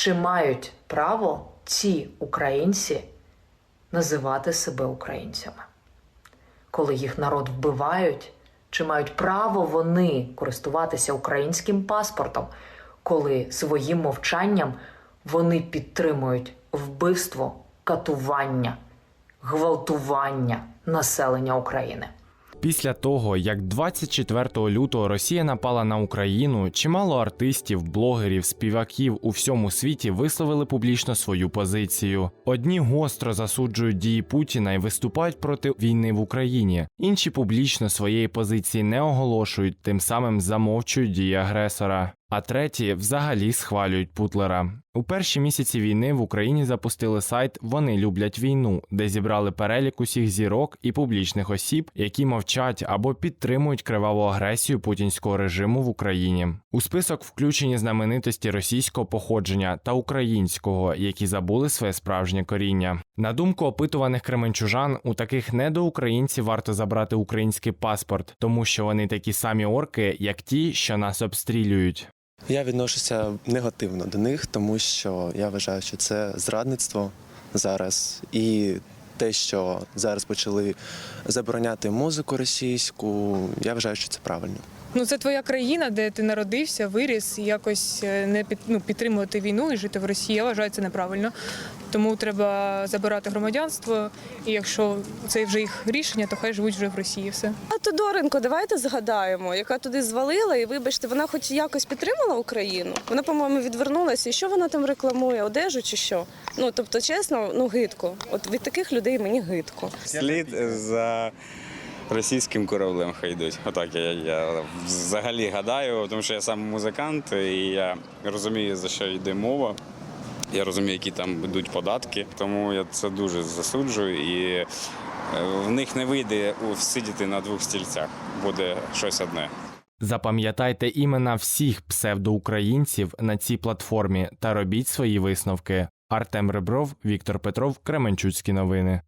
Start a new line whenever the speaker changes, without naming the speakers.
Чи мають право ці українці називати себе українцями? Коли їх народ вбивають, чи мають право вони користуватися українським паспортом, коли своїм мовчанням вони підтримують вбивство, катування, гвалтування населення України?
Після того, як 24 лютого Росія напала на Україну, чимало артистів, блогерів, співаків у всьому світі висловили публічно свою позицію. Одні гостро засуджують дії Путіна і виступають проти війни в Україні, інші публічно своєї позиції не оголошують, тим самим замовчують дії агресора. А треті взагалі схвалюють Путлера. У перші місяці війни в Україні запустили сайт Вони люблять війну, де зібрали перелік усіх зірок і публічних осіб, які мовчать або підтримують криваву агресію путінського режиму в Україні. У список включені знаменитості російського походження та українського, які забули своє справжнє коріння. На думку опитуваних кременчужан, у таких недоукраїнців варто забрати український паспорт, тому що вони такі самі орки, як ті, що нас обстрілюють.
Я відношуся негативно до них, тому що я вважаю, що це зрадництво зараз. І те, що зараз почали забороняти музику російську, я вважаю, що це правильно.
Ну, це твоя країна, де ти народився, виріс, і якось е, не під, ну, підтримувати війну і жити в Росії. Я вважаю це неправильно. Тому треба забирати громадянство. І якщо це вже їх рішення, то хай живуть вже в Росії. Все.
А Тодоренко, давайте згадаємо, яка туди звалила, і вибачте, вона хоч якось підтримала Україну. Вона, по-моєму, відвернулася. І що вона там рекламує? Одежу чи що? Ну тобто, чесно, ну гидко. От від таких людей мені гидко.
Слід за російським кораблем хай йдуть. Отак я, я взагалі гадаю, тому що я сам музикант і я розумію, за що йде мова. Я розумію, які там йдуть податки, тому я це дуже засуджую і е, в них не вийде сидіти на двох стільцях. Буде щось одне.
Запам'ятайте імена всіх псевдоукраїнців на цій платформі та робіть свої висновки. Артем Ребров, Віктор Петров, Кременчуцькі новини.